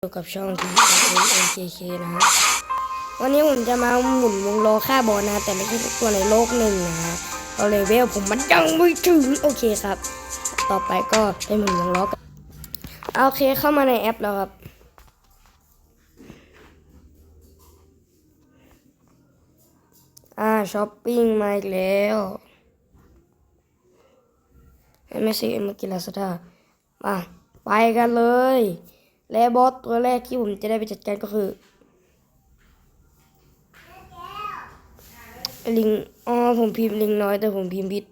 อยู่กับช่องที n k k นะฮะวันนี้ผมจะมาหมุนวงล้อค่าบอลนะ แต่ไม่ใช่ตัวในโลกหนึ่งนะฮะเอาเลเวลผมมันยังไม่ถึงโอเคครับ ต่อไปก็ไปหมุนวงล้อกันโอเคเข้ามาในแอปแล้วครับอ่าช้อปปิ้งมาอีกแล้วไม่ใช่เมื่อกี้ลาซาด้ามาไปกันเลย และบอสตัวแรกที่ผมจะได้ไปจัดการก็คือลิงอ๋อผมพิมพ์ลิงน้อยแต่ผมพิมพ์ผิด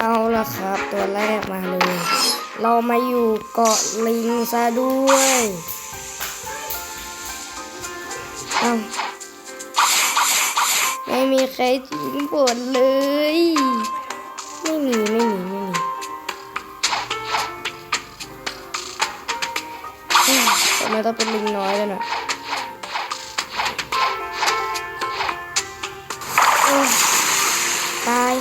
เอาละครับ ตัวแรกมาเลย เรามาอยู่เกาะลิงซะด้วยเอาไม่มีใครทิ้งบทเลย ไม่มีไม่มีไม่มี มทำไมต้องเป็นลิงน้อยกันอะโอ้ยตาย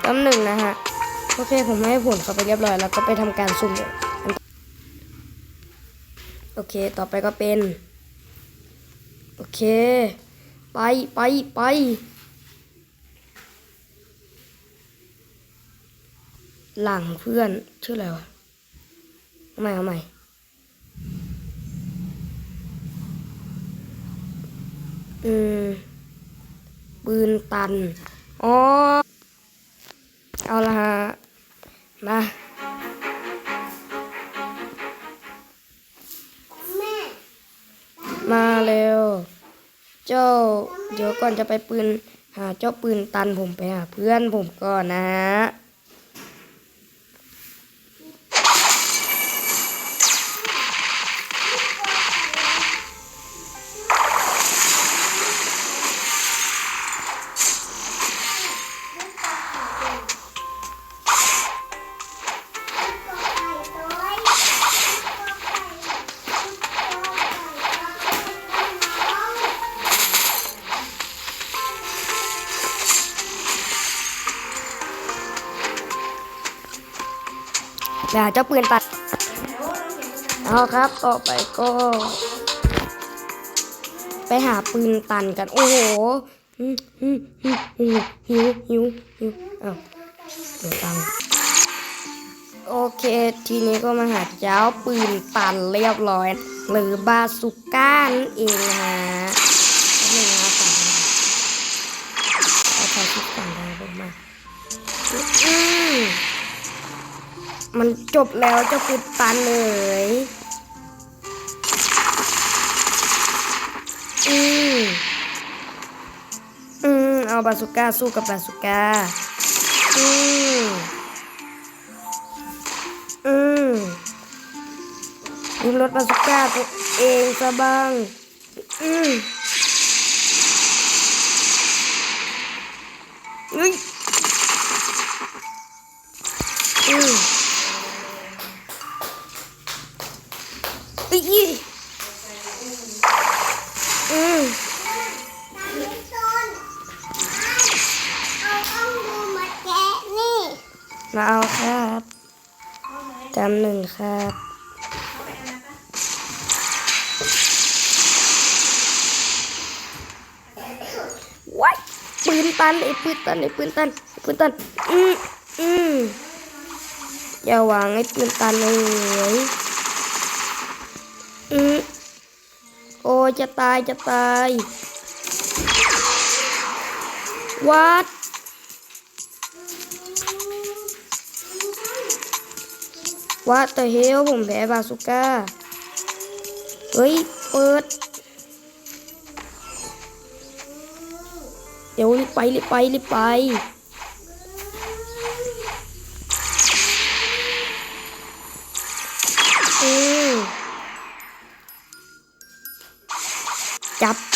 แป๊บหนึ่งนะฮะ โอเค ผมให้ผลเข้าไปเรียบร้อย แล้วก็ไปทำการสุ่มเลยโอเค ต่อไปก็เป็น โอเค ไปไปไปหลังเพื่อนชื่ออะไรวะเอาใหม่เอาใหม่อืมปืนตัน อ๋อ เอาละฮะ มา เจ้า เดี๋ยวก่อนจะไปปืนหาเจ้าปืนตันผมไปหาเพื่อนผมก่อนนะฮะ ไปหาเจ้าปืนตัดเอาครับต่อไปก็ ไปหาปืนตันกัน โอ้โหหิวหิวหิวหิวหิวหิวอ้าวเดี๋ยวตังโอเค ทีนี้ก็มาหาเจ้าปืนตันเรียบร้อย หรือบาสุก้านั่นเองนะฮะหนึ่งนะฝั่งนะเอาใครคิดฝั่งได้ผมมาอืม มันจบแล้วเจะปิดตันเลยอืมอืมเอาบาสุก้าสู้กับบาสุก้าอืมอืมยิงรถบาสุก้าตัวเองซะบ้างอืมเฮ้ยอืมอีอี อืมมาเอาครับจำหนึ่งครับว้ายปืนตันไอ้ปืนตันไอ้ปืนตันปืนตัน อืมอืมอย่าวางไอ้ปืนตันเลยอืมโอ้ ยจะตายจะตายวัดว่าแต่เฮลผมแพ้บาสุก้า เฮ้ย เปิด เดี๋ยวรีบไปรีบไปรีบไป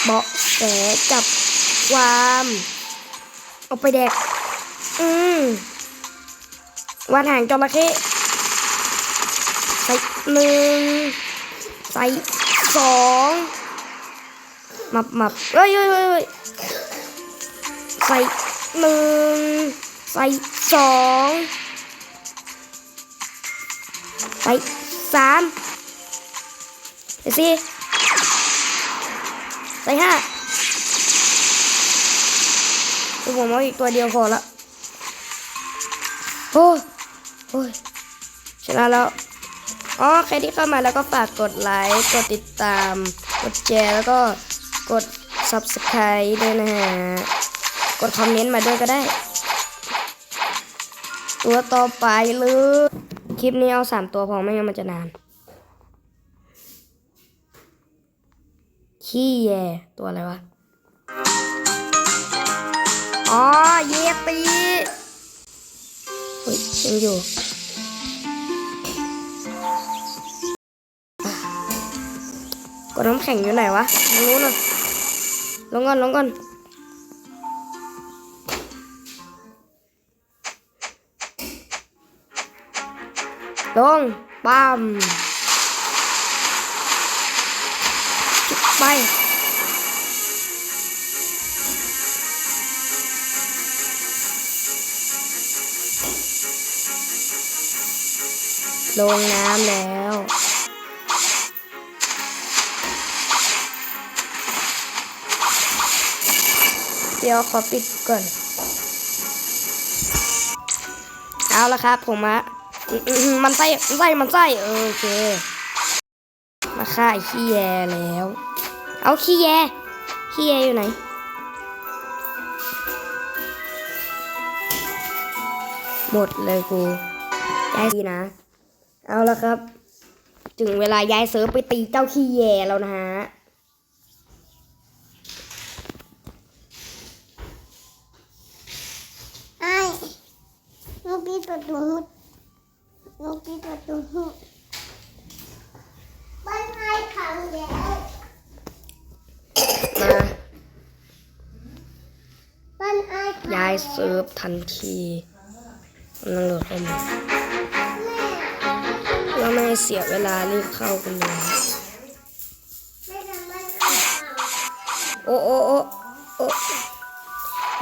เบาะแสจับความเอาไปแดก อืมวันหางจระเข้ใส่หนึ่งใส่สองมับมับเอ้ยเอ้ยเอ้ยเอ้ยใส่หนึ่งใส่สองใส่สามใส่สี่ ใส่ห้าเดี๋ยวผมเอาอีกตัวเดียวพอละโอ้ยโอ้ยชนะแล้ว อ๋อ ใครที่เข้ามาแล้วก็ฝากกดไลค์ กดติดตาม กดแชร์แล้วก็กด subscribe ด้วยนะฮะ กดคอมเมนต์มาด้วยก็ได้ ตัวต่อไปเลย คลิปนี้เอาสามตัวพอไม่งั้นมันจะนาน ขี้แยตัวอะไรวะ อ๋อ เยตีเฮ้ยยังอยู่กดน้ำแข็งอยู่ไหนวะไม่รู้นะลงก่อนลงก่อนลงปั๊มจุด ไปลงน้ำแล้ว เดี๋ยวขอปิดก่อน เอาละครับผมอะมันไส้มันไส้มันไส้โอเค มาฆ่าไอ้ขี้แยแล้ว เอาขี้แยขี้แยอยู่ไหน หมดเลยกูย้ายสีนะ เอาละครับ ถึงเวลาย้ายเซิร์ฟไปตีเจ้าขี้แยแล้วนะฮะไอ้ลูกพี่ประตูหุดลูกพี่ประตูหุดบ้านไอ้ขังแล้ว มา บ้านไอ้ขัง ย้ายเซิร์ฟทันทีกำลังโหลดเข้ามาแม่เพื่อไม่ให้เสียเวลารีบเข้ากันเลยโอ้โอ้โอ้โอ้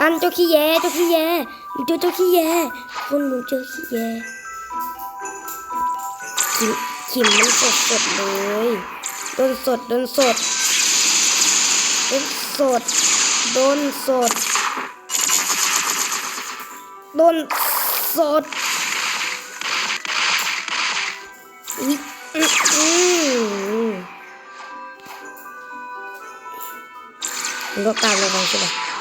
นั่นเจ้าขี้แย่เจ้าขี้แยหนูเจอเจ้าขี้แย่คนหนูเจอขี้แย่ขิมขิมมันสดสดเลยโดนสดโดนสดโดนสดโดนสด โดนสดอีอืมอืมมันก็ตามเลยไปใช่ปะต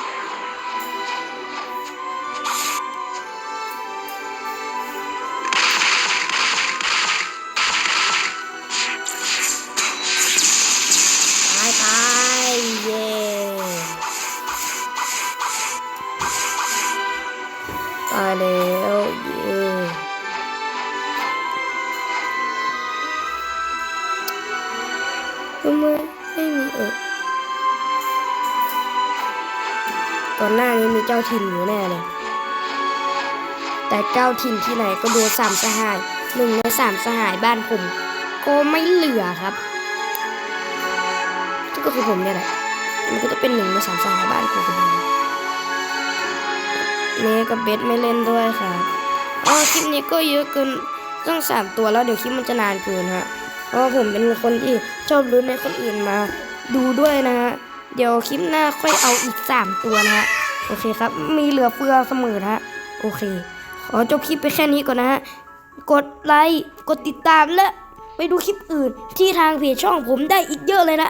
อนหน้านี้มีเจ้าถิ่นอยู่แน่เลย แต่เจ้าถิ่นที่ไหนก็โดนสามสหายหนึ่งในสามสหายบ้านผมก็ไม่เหลือครับซึ่ก็คือผมเนี่ยแหละมันก็จะเป็นหนึ่งในสามสหายบ้านผมคนเดียวเมกับเบสไม่เล่นด้วยค่ะอ๋อคลิปนี้ก็เยอะเกินต้องสามตัวแล้วเดี๋ยวคลิปมันจะนานเกินฮะเพราะผมเป็นคนที่ชอบลุ้นให้คนอื่นมา ดูด้วยนะฮะ เดี๋ยวคลิปหน้าค่อยเอาอีกสามตัวนะฮะโอเคครับ มีเหลือเฟือเสมอนะฮะโอเค ขอจบคลิปไปแค่นี้ก่อนนะฮะกดไลค์กดติดตามและไปดูคลิปอื่นที่ทางเพจช่องผมได้อีกเยอะเลยนะ